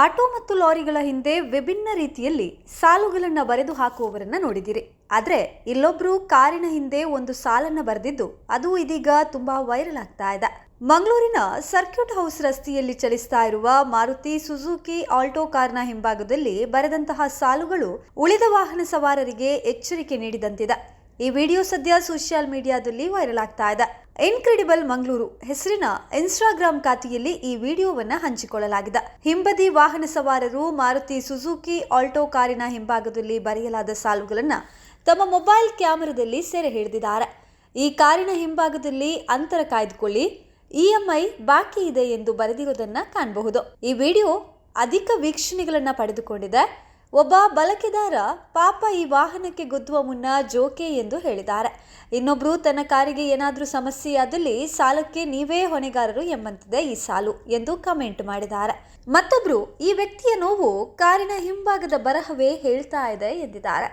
Auto ಮತ್ತು ಲಾರಿಗಳ ಹಿಂದೆ ವಿಭಿನ್ನ ರೀತಿಯಲ್ಲಿ ಸಾಲುಗಳನ್ನು ಬರೆದು ಹಾಕುವವರನ್ನ ನೋಡಿದಿರಿ. ಆದರೆ ಇಲ್ಲೊಬ್ರು ಕಾರಿನ ಹಿಂದೆ ಒಂದು ಸಾಲನ್ನ ಬರೆದಿದ್ದು ಅದು ಇದೀಗ ತುಂಬಾ ವೈರಲ್ ಆಗ್ತಾ ಇದೆ. ಮಂಗಳೂರಿನ ಸರ್ಕ್ಯೂಟ್ ಹೌಸ್ ರಸ್ತೆಯಲ್ಲಿ ಚಲಿಸ್ತಾ ಇರುವ ಮಾರುತಿ ಸುಜುಕಿ ಆಲ್ಟೋ ಕಾರ್ನ ಹಿಂಭಾಗದಲ್ಲಿ ಬರೆದಂತಹ ಸಾಲುಗಳು ಉಳಿದ ವಾಹನ ಸವಾರರಿಗೆ ಎಚ್ಚರಿಕೆ ನೀಡಿದಂತಿದೆ. ಈ ವಿಡಿಯೋ ಸದ್ಯ ಸೋಷಿಯಲ್ ಮೀಡಿಯಾದಲ್ಲಿ ವೈರಲ್ ಆಗ್ತಾ ಇದೆ. ಇನ್ಕ್ರೆಡಿಬಲ್ ಮಂಗಳೂರು ಹೆಸರಿನ ಇನ್ಸ್ಟಾಗ್ರಾಮ್ ಖಾತೆಯಲ್ಲಿ ಈ ವಿಡಿಯೋವನ್ನ ಹಂಚಿಕೊಳ್ಳಲಾಗಿದೆ. ಹಿಂಬದಿ ವಾಹನ ಸವಾರರು ಮಾರುತಿ ಸುಜುಕಿ ಆಲ್ಟೋ ಕಾರಿನ ಹಿಂಭಾಗದಲ್ಲಿ ಬರೆಯಲಾದ ಸಾಲುಗಳನ್ನು ತಮ್ಮ ಮೊಬೈಲ್ ಕ್ಯಾಮೆರಾದಲ್ಲಿ ಸೆರೆ ಹಿಡಿದಿದ್ದಾರೆ. ಈ ಕಾರಿನ ಹಿಂಭಾಗದಲ್ಲಿ ಅಂತರ ಕಾಯ್ದುಕೊಳ್ಳಿ ಇಎಂಐ ಬಾಕಿ ಇದೆ ಎಂದು ಬರೆದಿರುವುದನ್ನು ಕಾಣಬಹುದು. ಈ ವಿಡಿಯೋ ಅಧಿಕ ವೀಕ್ಷಣೆಗಳನ್ನು ಪಡೆದುಕೊಂಡಿದೆ. ಒಬ್ಬ ಬಳಕೆದಾರ ಪಾಪ ಈ ವಾಹನಕ್ಕೆ ಗುದ್ದುವ ಮುನ್ನ ಜೋಕೆ ಎಂದು ಹೇಳಿದ್ದಾರೆ. ಇನ್ನೊಬ್ಬರು ತನ್ನ ಕಾರಿಗೆ ಏನಾದರೂ ಸಮಸ್ಯೆಯಾದಲ್ಲಿ ಸಾಲಕ್ಕೆ ನೀವೇ ಹೊಣೆಗಾರರು ಎಂಬಂತಿದೆ ಈ ಸಾಲು ಎಂದು ಕಮೆಂಟ್ ಮಾಡಿದ್ದಾರೆ. ಮತ್ತೊಬ್ಬರು ಈ ವ್ಯಕ್ತಿಯ ನೋವು ಕಾರಿನ ಹಿಂಭಾಗದ ಬರಹವೇ ಹೇಳ್ತಾ ಇದೆ ಎಂದಿದ್ದಾರೆ.